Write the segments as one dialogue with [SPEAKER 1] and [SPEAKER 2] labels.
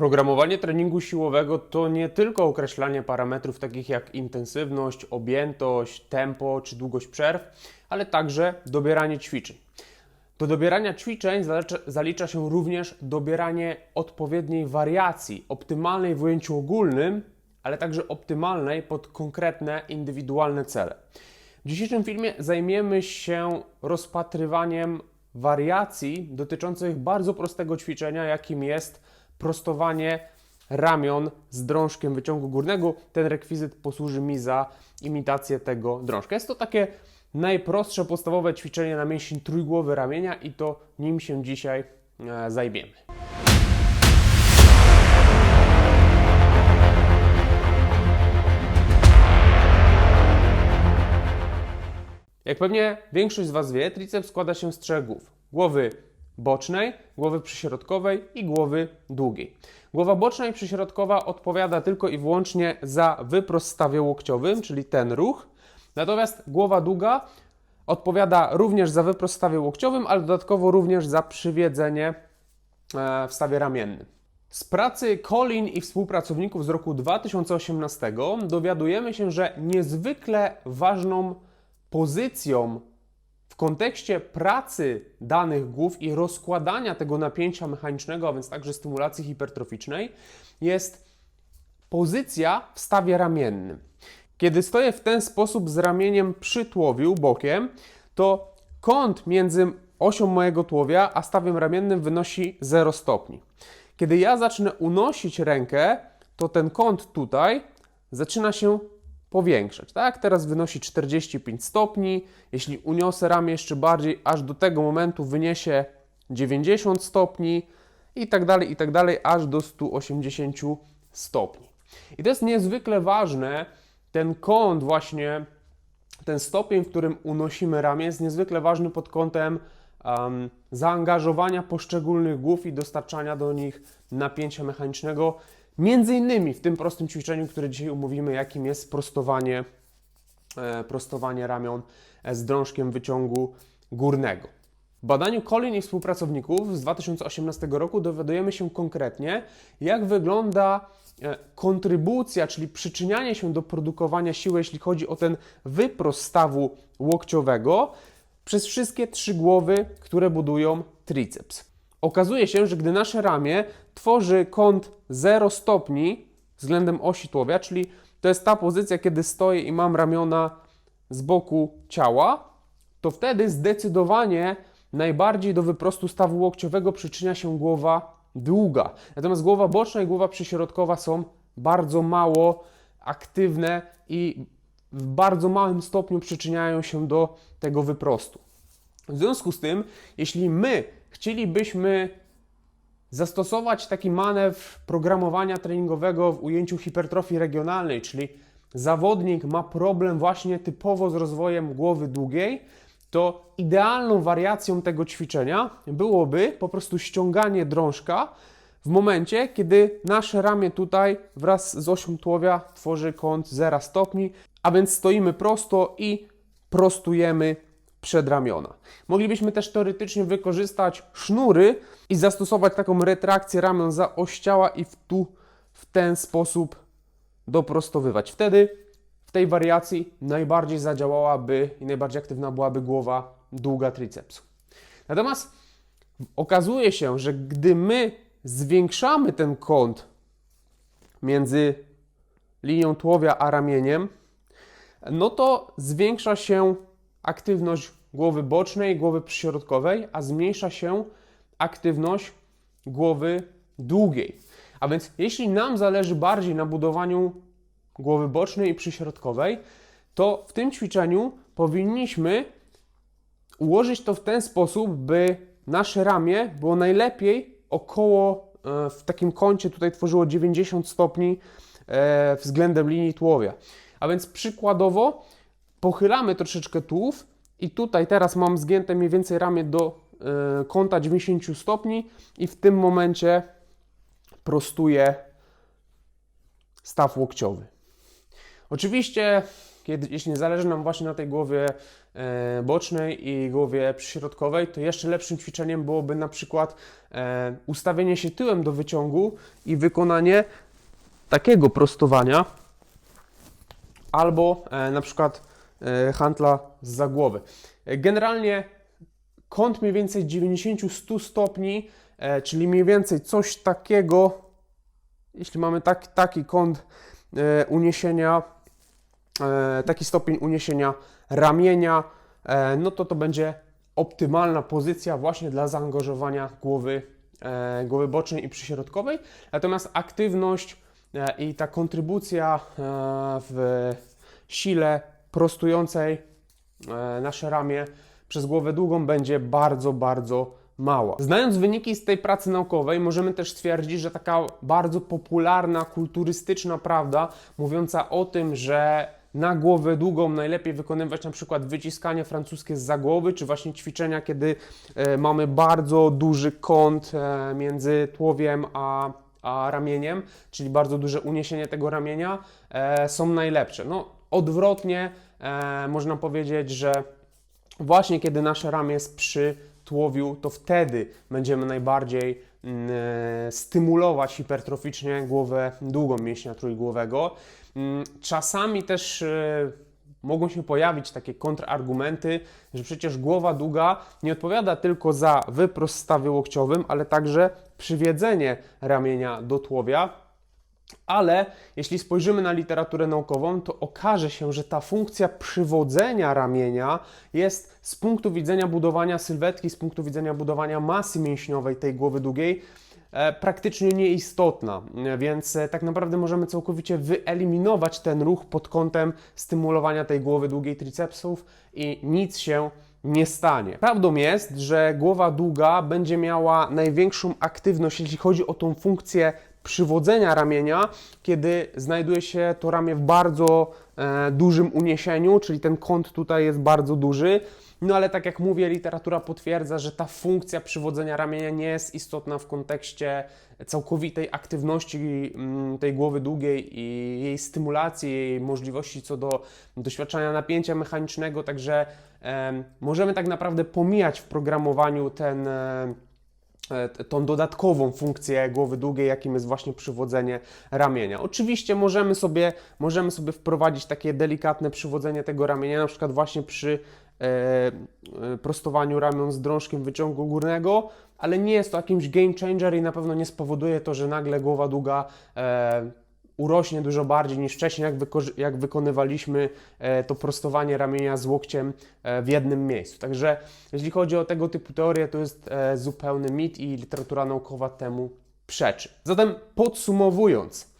[SPEAKER 1] Programowanie treningu siłowego to nie tylko określanie parametrów takich jak intensywność, objętość, tempo czy długość przerw, ale także dobieranie ćwiczeń. Do dobierania ćwiczeń zalicza, się również dobieranie odpowiedniej wariacji, optymalnej w ujęciu ogólnym, ale także optymalnej pod konkretne, indywidualne cele. W dzisiejszym filmie zajmiemy się rozpatrywaniem wariacji dotyczących bardzo prostego ćwiczenia, jakim jest prostowanie ramion z drążkiem wyciągu górnego. Ten rekwizyt posłuży mi za imitację tego drążka. Jest to takie najprostsze, podstawowe ćwiczenie na mięsień trójgłowy ramienia i to nim się dzisiaj e, zajmiemy. Jak pewnie większość z Was wie, triceps składa się z trzech głów. Głowy bocznej, głowy przyśrodkowej i głowy długiej. Głowa boczna i przyśrodkowa odpowiada tylko i wyłącznie za wyprost stawie łokciowym, czyli ten ruch. Natomiast głowa długa odpowiada również za wyprost stawie łokciowym, ale dodatkowo również za przywiedzenie e, w stawie ramiennym. Z pracy Colin i współpracowników z roku 2018 dowiadujemy się, że niezwykle ważną pozycją kontekście pracy danych głów i rozkładania tego napięcia mechanicznego, a więc także stymulacji hipertroficznej, jest pozycja w stawie ramiennym. Kiedy stoję w ten sposób z ramieniem przy tułowiu bokiem, to kąt między osią mojego tułowia a stawem ramiennym wynosi 0 stopni. Kiedy ja zacznę unosić rękę, to ten kąt tutaj zaczyna się powiększać. Tak? Teraz wynosi 45 stopni. Jeśli uniosę ramię jeszcze bardziej, aż do tego momentu wyniesie 90 stopni i tak dalej, i tak dalej, aż do 180 stopni. I to jest niezwykle ważne, ten kąt właśnie, ten stopień, w którym unosimy ramię jest niezwykle ważny pod kątem um, zaangażowania poszczególnych głów i dostarczania do nich napięcia mechanicznego, Między innymi w tym prostym ćwiczeniu, które dzisiaj umówimy, jakim jest prostowanie, e, prostowanie ramion e, z drążkiem wyciągu górnego. W badaniu Colin i współpracowników z 2018 roku dowiadujemy się konkretnie, jak wygląda e, kontrybucja, czyli przyczynianie się do produkowania siły, jeśli chodzi o ten wyprost stawu łokciowego, przez wszystkie trzy głowy, które budują triceps. Okazuje się, że gdy nasze ramię tworzy kąt 0 stopni względem osi tułowia, czyli to jest ta pozycja, kiedy stoję i mam ramiona z boku ciała, to wtedy zdecydowanie najbardziej do wyprostu stawu łokciowego przyczynia się głowa długa. Natomiast głowa boczna i głowa przyśrodkowa są bardzo mało aktywne i w bardzo małym stopniu przyczyniają się do tego wyprostu. W związku z tym, jeśli my chcielibyśmy zastosować taki manewr programowania treningowego w ujęciu hipertrofii regionalnej, czyli zawodnik ma problem właśnie typowo z rozwojem głowy długiej, to idealną wariacją tego ćwiczenia byłoby po prostu ściąganie drążka w momencie, kiedy nasze ramię tutaj wraz z osią tułowia tworzy kąt 0 stopni, a więc stoimy prosto i prostujemy przedramiona. Moglibyśmy też teoretycznie wykorzystać sznury i zastosować taką retrakcję ramion za oś ciała i w tu w ten sposób doprostowywać. Wtedy w tej wariacji najbardziej zadziałałaby i najbardziej aktywna byłaby głowa długa tricepsu. Natomiast okazuje się, że gdy my zwiększamy ten kąt między linią tułowia a ramieniem, no to zwiększa się aktywność głowy bocznej, głowy przyśrodkowej, a zmniejsza się aktywność głowy długiej. A więc jeśli nam zależy bardziej na budowaniu głowy bocznej i przyśrodkowej, to w tym ćwiczeniu powinniśmy ułożyć to w ten sposób, by nasze ramię było najlepiej około e, w takim kącie tutaj tworzyło 90 stopni e, względem linii tułowia. A więc przykładowo pochylamy troszeczkę tułów i tutaj teraz mam zgięte mniej więcej ramię do y, kąta 90 stopni i w tym momencie prostuję staw łokciowy. Oczywiście, kiedy, jeśli zależy nam właśnie na tej głowie e, bocznej i głowie przyśrodkowej, to jeszcze lepszym ćwiczeniem byłoby na przykład e, ustawienie się tyłem do wyciągu i wykonanie takiego prostowania albo e, na przykład e, hantla z głowy. Generalnie kąt mniej więcej 90-100 stopni, e, czyli mniej więcej coś takiego, jeśli mamy tak, taki kąt e, uniesienia, taki stopień uniesienia ramienia, no to to będzie optymalna pozycja właśnie dla zaangażowania głowy, głowy bocznej i przyśrodkowej. Natomiast aktywność i ta kontrybucja w sile prostującej e, nasze ramię przez głowę długą będzie bardzo, bardzo mała. Znając wyniki z tej pracy naukowej, możemy też stwierdzić, że taka bardzo popularna, kulturystyczna prawda, mówiąca o tym, że na głowę długą najlepiej wykonywać na przykład wyciskanie francuskie z głowy, czy właśnie ćwiczenia, kiedy e, mamy bardzo duży kąt e, między tułowiem a, a ramieniem, czyli bardzo duże uniesienie tego ramienia, są najlepsze. No, odwrotnie e, można powiedzieć, że właśnie kiedy nasze ramię jest przy tułowiu, to wtedy będziemy najbardziej mm, e, stymulować hipertroficznie głowę długą mięśnia trójgłowego. Mm, Czasami też e, mogą się pojawić takie kontrargumenty, że przecież głowa długa nie odpowiada tylko za wyprost stawie łokciowym, ale także przywiedzenie ramienia do tułowia. Ale jeśli spojrzymy na literaturę naukową, to okaże się, że ta funkcja przywodzenia ramienia jest z punktu widzenia budowania sylwetki, z punktu widzenia budowania masy mięśniowej tej głowy długiej e, praktycznie nieistotna. Więc e, tak naprawdę możemy całkowicie wyeliminować ten ruch pod kątem stymulowania tej głowy długiej tricepsów i nic się nie stanie. Prawdą jest, że głowa długa będzie miała największą aktywność, jeśli chodzi o tą funkcję przywodzenia ramienia, kiedy znajduje się to ramię w bardzo e, dużym uniesieniu, czyli ten kąt tutaj jest bardzo duży. No ale tak jak mówię, literatura potwierdza, że ta funkcja przywodzenia ramienia nie jest istotna w kontekście całkowitej aktywności mm, tej głowy długiej i jej stymulacji, jej możliwości co do doświadczania napięcia mechanicznego, także em, możemy tak naprawdę pomijać w programowaniu ten e, tą dodatkową funkcję głowy długiej, jakim jest właśnie przywodzenie ramienia. Oczywiście możemy sobie, możemy sobie wprowadzić takie delikatne przywodzenie tego ramienia, na przykład właśnie przy e, e, prostowaniu ramion z drążkiem wyciągu górnego, ale nie jest to jakimś game changer i na pewno nie spowoduje to, że nagle głowa długa e, urośnie dużo bardziej niż wcześniej, jak, jak wykonywaliśmy e, to prostowanie ramienia z łokciem e, w jednym miejscu. Także jeśli chodzi o tego typu teorie, to jest e, zupełny mit i literatura naukowa temu przeczy. Zatem podsumowując,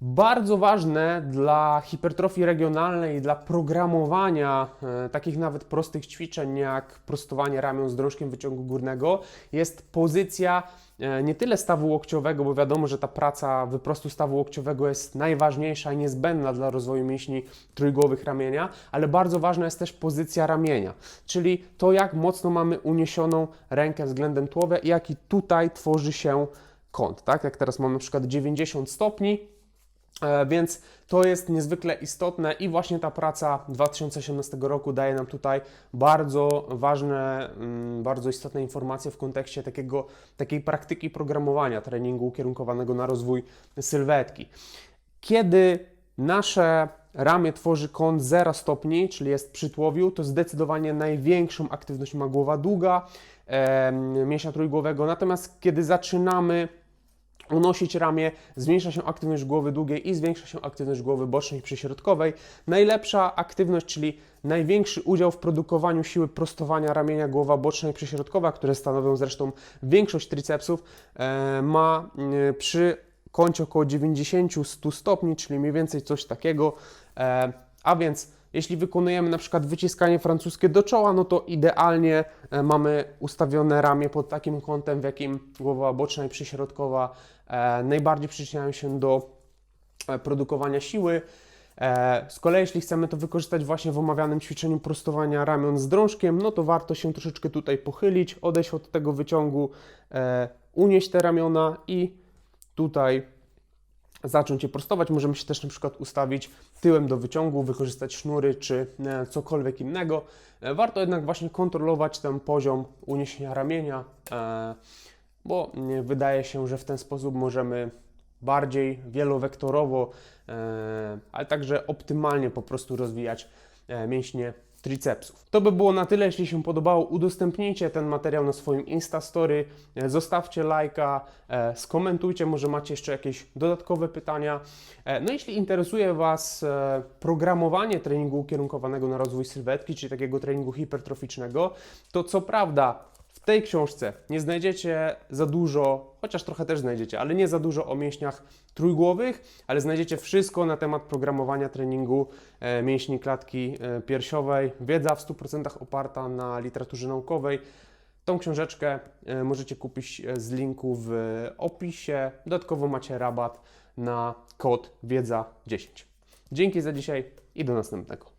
[SPEAKER 1] bardzo ważne dla hipertrofii regionalnej dla programowania e, takich nawet prostych ćwiczeń jak prostowanie ramion z drążkiem wyciągu górnego jest pozycja e, nie tyle stawu łokciowego, bo wiadomo, że ta praca wyprostu stawu łokciowego jest najważniejsza i niezbędna dla rozwoju mięśni trójgłowych ramienia, ale bardzo ważna jest też pozycja ramienia, czyli to jak mocno mamy uniesioną rękę względem tułowia i jaki tutaj tworzy się kąt, tak? Jak teraz mamy na przykład 90 stopni, Więc to jest niezwykle istotne i właśnie ta praca 2018 roku daje nam tutaj bardzo ważne, mm, bardzo istotne informacje w kontekście takiego, takiej praktyki programowania treningu ukierunkowanego na rozwój sylwetki. Kiedy nasze ramię tworzy kąt 0 stopni, czyli jest przy tułowiu, to zdecydowanie największą aktywność ma głowa długa, em, mięśnia trójgłowego. Natomiast kiedy zaczynamy unosić ramię, zmniejsza się aktywność głowy długiej i zwiększa się aktywność głowy bocznej i przyśrodkowej. Najlepsza aktywność, czyli największy udział w produkowaniu siły prostowania ramienia głowa boczna i przyśrodkowa, które stanowią zresztą większość tricepsów, e, ma e, przy kącie około 90-100 stopni, czyli mniej więcej coś takiego. E, a więc jeśli wykonujemy na przykład wyciskanie francuskie do czoła, no to idealnie e, mamy ustawione ramię pod takim kątem, w jakim głowa boczna i przyśrodkowa e, najbardziej przyczyniają się do e, produkowania siły. Z kolei, jeśli chcemy to wykorzystać właśnie w omawianym ćwiczeniu prostowania ramion z drążkiem, no to warto się troszeczkę tutaj pochylić, odejść od tego wyciągu, unieść te ramiona i tutaj zacząć je prostować. Możemy się też na przykład ustawić tyłem do wyciągu, wykorzystać sznury czy e, cokolwiek innego. E, Warto jednak właśnie kontrolować ten poziom uniesienia ramienia, e, bo nie, wydaje się, że w ten sposób możemy bardziej wielowektorowo, ale także optymalnie po prostu rozwijać mięśnie tricepsów. To by było na tyle. Jeśli się podobało, udostępnijcie ten materiał na swoim Instastory, e, zostawcie lajka, e, skomentujcie, może macie jeszcze jakieś dodatkowe pytania. E, No jeśli interesuje Was programowanie treningu ukierunkowanego na rozwój sylwetki, czyli takiego treningu hipertroficznego, to co prawda w tej książce nie znajdziecie za dużo, chociaż trochę też znajdziecie, ale nie za dużo o mięśniach trójgłowych, ale znajdziecie wszystko na temat programowania treningu e, mięśni klatki e, piersiowej. Wiedza w 100% oparta na literaturze naukowej. Tą książeczkę e, możecie kupić z linku w opisie. Dodatkowo macie rabat na kod wiedza 10. Dzięki za dzisiaj i do następnego.